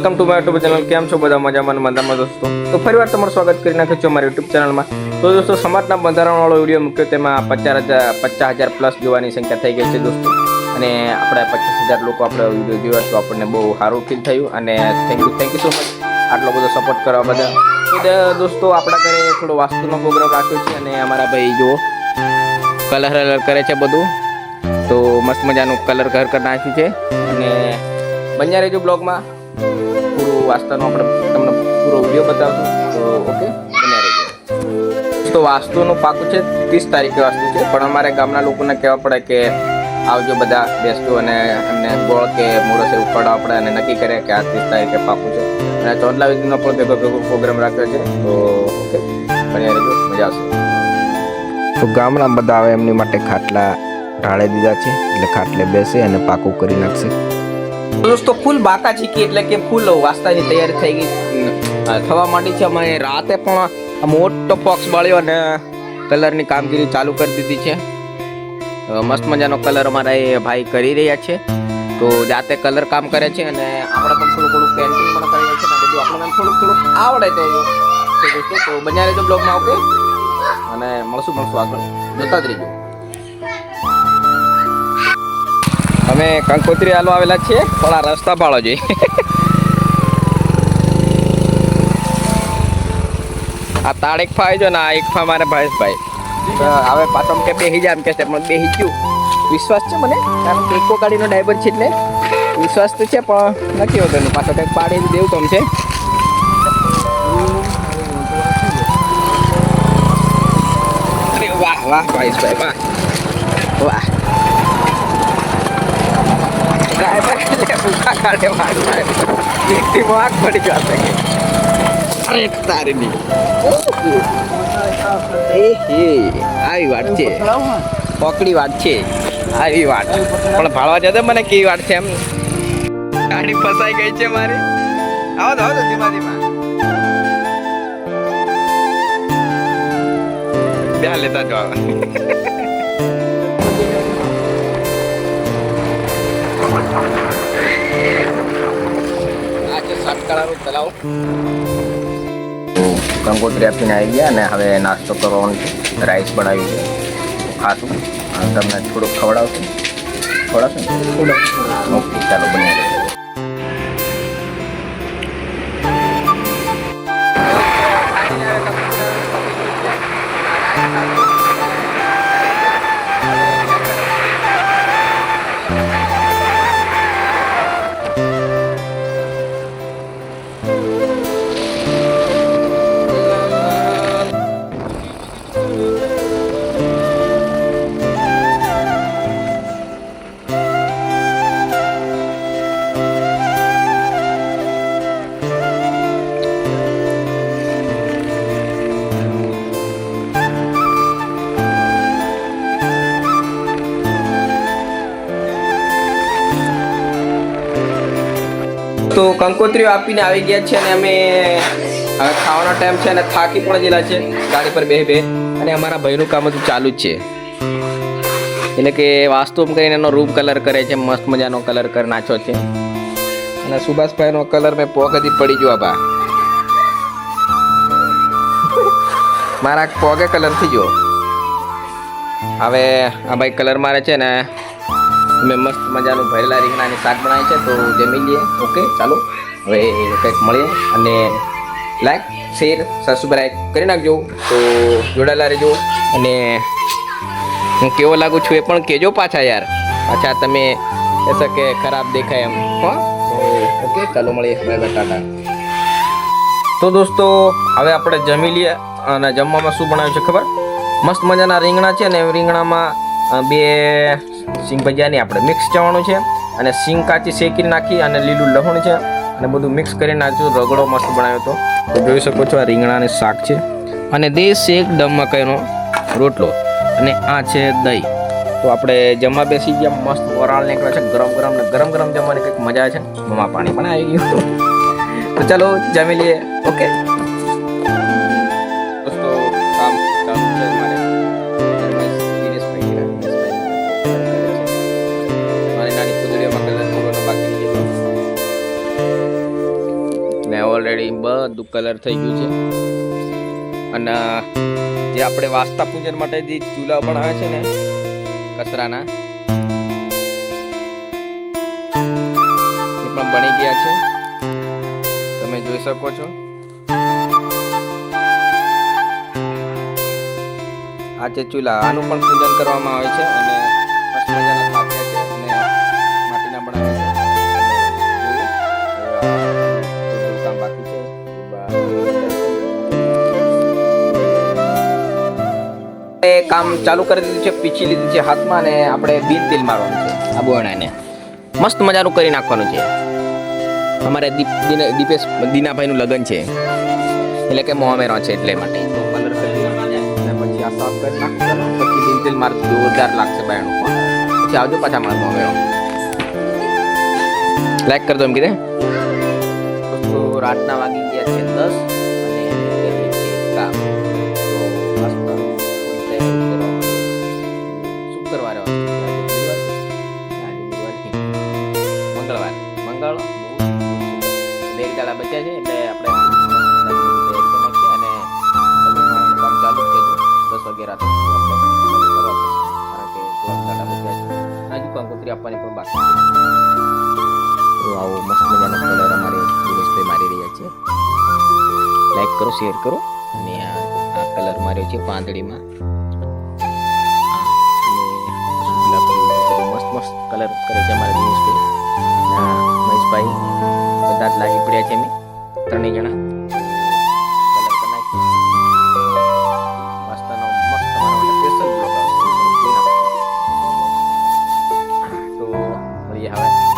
Welcome to my YouTube channel કેમ છો બધા? મજામાં મજામાં દોસ્તો? તો ફરીવાર તમારું સ્વાગત કરી નાખ્યું છે મારી યુટ્યુબ ચેનલમાં તો દોસ્તો, સમાજના બંધારણવાળો વીડિયો મૂક્યો તેમાં પચાસ હજાર પચાસ હજાર પ્લસ જોવાની સંખ્યા થઈ ગઈ છે દોસ્તો. અને આપણે પચાસ હજાર લોકો આપણે વીડિયો જોયા તો આપણને બહુ સારું ફીલ થયું. અને thank you thank you so much આટલો બધો સપોર્ટ કરવા બદલ. દોસ્તો, આપણા ઘરે થોડો વાસ્તુનો પ્રોગ્રામ રાખ્યો છે, અને અમારા ભાઈ જુઓ કલર અલર કરે છે બધું. તો મસ્ત મજાનું કલર કર નાખ્યું છે. અને બન્યા રહેજો બ્લોગમાં પૂરું વાસ્તુનો આપણે તમને પૂરો વીડિયો બતાવશું. તો ઓકે તો વાસ્તુનું પાકું છે, ત્રીસ તારીખે વાસ્તુ છે. પણ અમારે ગામના લોકોને કહેવા પડે કે આવજો બધા બેસતું અને એમને ગોળ કે મોરસે ઉપાડવા પડે અને નક્કી કરે કે આ ત્રીસ તારીખે પાકું છે. અને ચોંદલા વિધિનો પણ ભેગો ભેગો પ્રોગ્રામ રાખ્યો છે. તો ઓકે બન્યા રહેજો. મજા આવશે. તો ગામના બધા આવે એમની માટે ખાટલા ઢાળી દીધા છે. એટલે ખાટલે બેસે અને પાકું કરી નાખશે. દોસ્તો ફૂલ બાકા ચીકી એટલે કે ફૂલ વાસ્તાની તૈયારી થઈ ગઈ. થવા માંડી છે અમે રાતે પણ મોટો બોક્સ બાળ્યો અને કલરની કામગીરી ચાલુ કરી દીધી છે. મસ્ત મજાનો કલર અમારા એ ભાઈ કરી રહ્યા છે. તો જાતે કલર કામ કરે છે અને આપણે પણ થોડું થોડું પેન્ટિંગ પણ કરીએ છીએ બધું આપણને થોડુંક થોડુંક આવડે તો દોસ્તો, તો બન્યા રહેજો બ્લોગમાં ઓકે અને મળશું મળશું આગળ. જોતા જ રહીજો. અમે કંકોત્રી હાલવા આવેલા છીએ, પણ આ રસ્તા ભાડો જોઈએ આ તાળ એક ફાવે છે ને, આ એક ફા મારે ભાઈ હવે પાછો કે બેહી જાય એમ કે છે પણ બેહી ગયું. વિશ્વાસ છે મને? કારણ કે એકો ગાડીનો ડ્રાઈવર છે એટલે. વિશ્વાસ તો છે, પણ નથી હોતો એનું. પાછો કંઈક પાડી દેવું તમ છે વાહ વાહ ભાઈ વાહ. વાહ. કાઢે મારું વ્યક્તિ વાઘ પડી જશે અરે તારીની એ આવી વાત છે. પોકડી વાત છે. આવી વાત. પણ ભાળવા જતો મને કેવી વાત છે એમ. ગાડી ફસાઈ ગઈ છે મારી. આવો તો, આવો ધીમા ધીમા બે લેતા જો સાતકળાનું તલાવ કંકોત્રી આપીને આવી ગયા અને હવે નાસ્તો કરવાનો રાઈસ બનાવી છે. ખાશું. તમને થોડુંક ખવડાવશું. ખવડાવશું ઓકે, ચાલો, બની તો કંકોત્રીઓ આપીને આવી ગયા છે અને અમે હવે ખાવાનો ટાઈમ છે અને થાકી પણ ગયેલા છે. ગાડી પર બે બે અને અમારા ભાઈનું કામ હતું ચાલુ જ છે. એટલે કે વાસ્તુ એમ કરીને એનો રૂમ કલર કરે છે, મસ્ત મજાનો કલર કર નાચો છે. અને સુભાષભાઈનો કલર મેં પોગેથી પડી ગયો બા. મારા પોગે કલર થઈ ગયો. હવે આ ભાઈ કલર મારે છે ને મેં મસ્ત મજાનું ભરેલા રીંગણાની શાક બનાવી છે તો જમી લઈએ ઓકે ચાલો. હવે કંઈક મળીએ અને લાઈક શેર સબસ્ક્રાઈબ કરી નાખજો. તો જોડાયેલા રહેજો. અને હું કેવો લાગુ છું એ પણ કહેજો પાછા યાર. પાછા તમે કહેશો કે ખરાબ દેખાય એમ. હો? ઓકે ચાલો મળીએ બાય ટાટા. તો દોસ્તો, હવે આપણે જમી લઈએ અને જમવામાં શું બનાવ્યું છે ખબર? મસ્ત મજાના રીંગણા છે ને રીંગણામાં બે સિંગ ભજીયાની આપણે મિક્સ જવાનું છે અને સિંગ કાચી શેકી નાખી અને લીલું લહણ છે અને બધું મિક્સ કરી નાખ્યું, રગડો મસ્ત બનાવ્યો હતો. તો જોઈ શકો છો આ રીંગણાનું શાક છે. અને દેશ એકદમ મકાઈનો રોટલો અને આ છે દહીં. તો આપણે જમવા બેસી ગયા, મસ્ત વરાળ નીકળે છે, ગરમ ગરમ ને ગરમ ગરમ જમવાની કંઈક મજા છે. મમા પાણી પણ આવી ગયું તો ચાલો જમી લઈએ. ઓકે બધું કલર થઈ ગયું છે. અને જે આપણે વાસ્તા પૂજન માટે જે ચૂલા બનાવે છે ને, કચરાના, એ પણ બની ગયા છે. તમે જોઈ શકો છો. આ જે ચૂલા, આનું પણ પૂજન કરવામાં આવે છે અને મસ્ત મજાના છે અને માટીના બનાવે છે. બાકી છે. એ કામ ચાલુ કરી દીધું છે પીછી લીધું છે હાથમાં અને આપણે બિન તેલ મારવાનું છે. આ બોણાને મસ્ત મજાનું કરી નાખવાનું છે. અમારે દીપ દીને- દીપેશ દીનાભાઈનું લગ્ન છે. એટલે કે મોમેરો છે એટલે માટે. કલર કરી પછી આ સાફ કરી નાખવાનું પછી બિન તેલ માર જોરદાર લાગશે બાયણું. પછી આવજો પાછા માર મોમેરો લાઈક કરજો એમ કીધે? દોસ્તો રાતના વાગી ગયા છે દસ અને કામ તો. શુક્રવારે. મંગળવાર બચ્યા છે એટલે અને કામ ચાલુ દસ વાગે રાતે. કારણ કે હજુ કંકોત્રી આપવાની પણ બાકી વીડિયો શેર કરો. અને આ કલર માર્યો છે પાંદડીમાં. મસ્ત મસ્ત કલર કરે છે અમારા દિનેશભાઈ. મહેશભાઈ, બધા જ લાગી પડ્યા છે અમે ત્રણેય જણા. તો હવે.